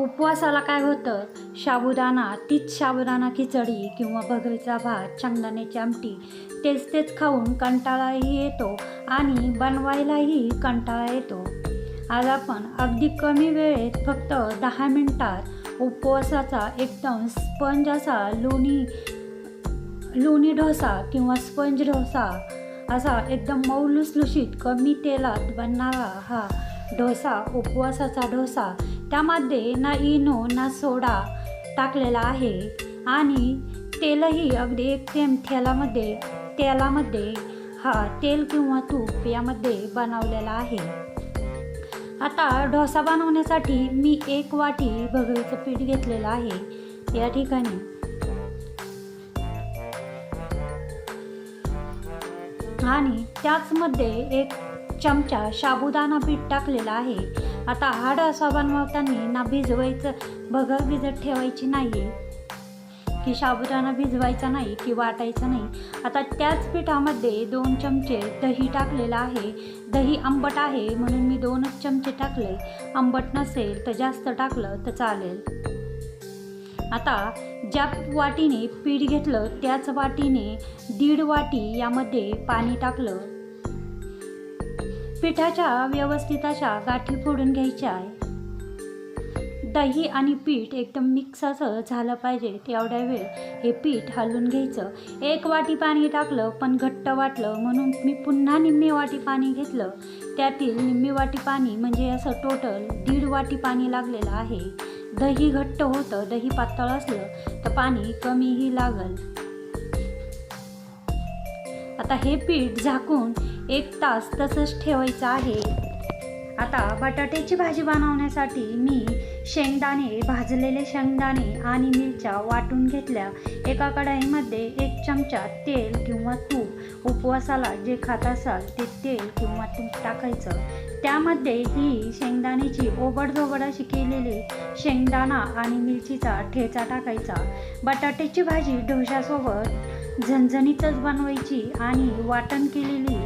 उपवासाला काय होतं? साबुदाणा तीच साबुदाणा खिचडी किंवा भगरीचा भात शेंगदाण्याची आमटी तेच तेच खाऊन कंटाळाही येतो आणि बनवायलाही कंटाळा येतो. आज आपण अगदी कमी वेळेत फक्त दहा मिनटात उपवासाचा एकदम स्पंज असा लोणी लोणी डोसा किंवा स्पंज डोसा असा एकदम मऊ लुसलुशीत कमी तेलात बनणारा हा डोसा उपवासाचा डोसा त्यामध्ये ना इनो ना सोडा टाकलेला आहे. आणि तेलही अगदी एक थेंब तेलामध्ये तेलामध्ये हा तेल किंवा तूप यामध्ये बनवलेला आहे. आता डोसा बनवण्यासाठी मी एक वाटी भगरीचं पीठ घेतलेलं आहे. या ठिकाणी आणि त्याचमध्ये एक चमचा साबुदाणा पीठ टाकलेला आहे. आता हाड असा बनवताना ना भिजवायचं भगर भिजत ठेवायची नाही आहे की साबुदाणा भिजवायचा नाही की वाटायचा नाही. आता त्याच पिठामध्ये दोन चमचे दही टाकलेलं आहे. दही आंबट आहे म्हणून मी दोनच चमचे टाकले. आंबट नसेल तर जास्त टाकलं तर चालेल. आता ज्या वाटीने पीठ घेतलं त्याच वाटीने दीड वाटी यामध्ये पाणी टाकलं. पिठाच्या व्यवस्थित अशा गाठी फोडून घ्यायच्या आहे. दही आणि पीठ एकदम मिक्स असं झालं पाहिजे तेवढ्या वेळ हे पीठ हलवून घ्यायचं. एक वाटी पाणी टाकलं पण घट्ट वाटलं म्हणून मी पुन्हा निम्मी वाटी पाणी घेतलं. त्यातील निम्मी वाटी पाणी म्हणजे असं टोटल दीड वाटी पाणी लागलेलं आहे. दही घट्ट होतं दही पातळ असलं तर पाणी कमीही लागल. आता हे पीठ झाकून एक तास तसंच ठेवायचं आहे. आता बटाट्याची भाजी बनवण्यासाठी मी शेंगदाणे भाजलेले शेंगदाणे आणि मिरच्या वाटून घेतल्या. एका कढाईमध्ये एक चमचा तेल किंवा तूप उपवासाला जे खात असाल ते तेल किंवा तूप टाकायचं. त्यामध्ये ही शेंगदाण्याची ओबडधोबड अशी केलेली शेंगदाणा आणि मिरचीचा ठेचा टाकायचा. बटाट्याची भाजी ढोशासोबत झणझणीतच बनवायची आणि वाटण केलेली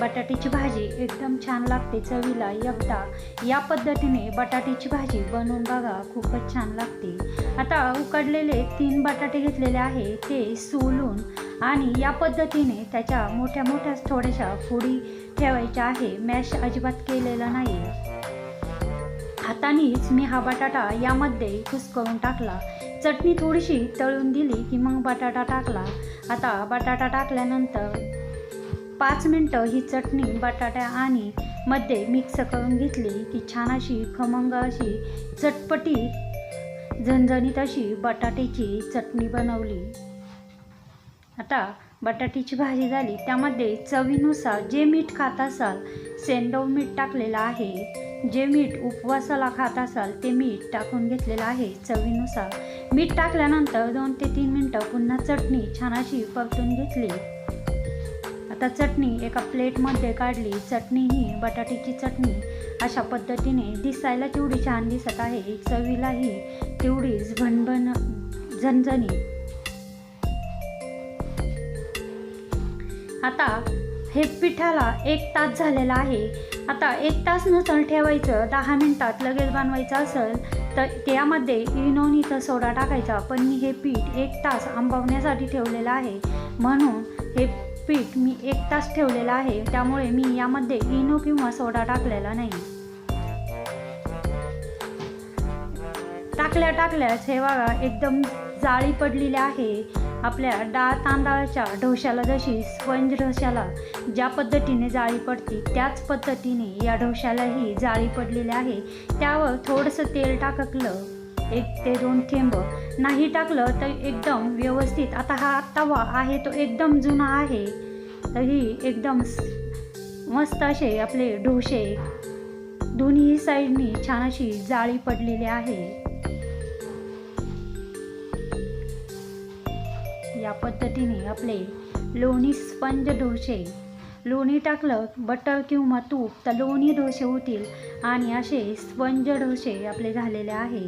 बटाट्याची भाजी एकदम छान लागते चवीला एकदा. या पद्धतीने बटाट्याची भाजी बनवून बघा खूपच छान लागते. आता उकडलेले तीन बटाटे घेतलेले आहे ते सोलून आणि या पद्धतीने त्याच्या मोठ्या मोठ्या थोड्याशा फोडी ठेवायच्या आहे. मॅश अजिबात केलेलं नाही हातानेच मी हा बटाटा यामध्ये कुस्करून टाकला. चटणी थोडीशी तळून दिली की मग बटाटा टाकला. आता बटाटा टाकल्यानंतर पाच मिनटं ही चटणी बटाट्या आणि मध्ये मिक्स करून घेतली की छान अशी खमंग अशी चटपटीत झणझणीत अशी बटाट्याची चटणी बनवली. आता बटाट्याची भाजी झाली. त्यामध्ये चवीनुसार जे मीठ खात असाल सेंडव मीठ टाकलेलं आहे. जे मीठ उपवासाला खात असाल ते मीठ टाकून घेतलेलं आहे चवीनुसार. मीठ टाकल्यानंतर दोन ते तीन मिनटं पुन्हा चटणी छान अशी परतून घेतली. आता चटणी एका प्लेटमध्ये काढली. चटणी ही बटाट्याची चटणी. अशा पद्धतीने दिसायला तेवढी छान दिसत आहे. चवीलाही तेवढीच भणभण झणझणी आता हे पिठाला एक तास झालेला आहे. आता एक तास नसल ठेवायचं दहा मिनटात लगेच बनवायचं असेल तर त्यामध्ये इनोनीचा सोडा टाकायचा. पण मी हे पीठ एक तास आंबवण्यासाठी ठेवलेलं आहे. म्हणून हे पीठ मी एक तास ठेवलेलं आहे. त्यामुळे मी यामध्ये इनो किंवा सोडा टाकलेला नाही. टाकल्या टाकल्याच हे बघा एकदम जाळी पडलेली आहे. आपल्या डाळ तांदळाच्या ढोशाला जशी स्पंज ढोशाला ज्या पद्धतीने जाळी पडते त्याच पद्धतीने या ढोशालाही जाळी पडलेली आहे. त्यावर थोडंसं तेल टाकलं एक ते दोन थेंब. नाही टाकलं तर एकदम व्यवस्थित आता हा तवा आहे तो एकदम जुना आहे. तरी एकदम मस्त असे आपले ढोसे दोन्ही साईडनी छान अशी जाळी पडलेली आहे. या पद्धतीने आपले लोणी स्पंज डोसे. लोणी टाकलं बटर किंवा तूप तर लोणी डोसे होतील आणि असे स्पंज डोसे आपले झालेले आहे.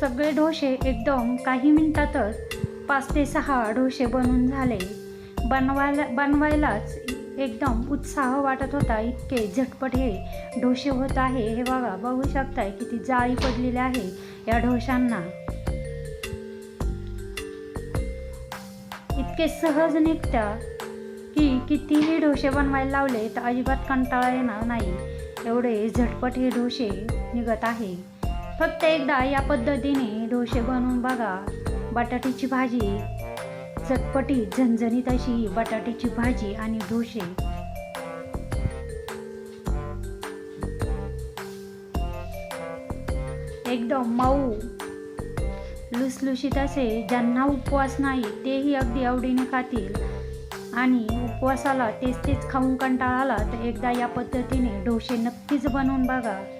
सगळे डोसे एकदम काही मिनिटातच पाच ते सहा डोसे बनून झाले. बनवायला बनवायलाच एकदम उत्साह वाटत होता. इतके झटपट हे डोसे होत आहे. हे बघा बघू शकताय किती जाळी पडलेली आहे या डोशांना इतके सहज निघत्या की कितीही डोसे बनवायला लावले तर अजिबात कंटाळा येणार नाही. एवढे झटपट हे डोसे निघत आहे. फक्त एकदा या पद्धतीने डोसे बनवून बघा. बटाट्याची भाजी चटपटी झणझणीत अशी बटाट्याची भाजी आणि डोसे. एकदम मऊ लुसलुशीत असे. ज्यांना उपवास नाही तेही अगदी आवडीने खातील. आणि उपवासाला तेच तेच खाऊन कंटाळा आला तर एकदा या पद्धतीने डोसे नक्कीच बनवून बघा.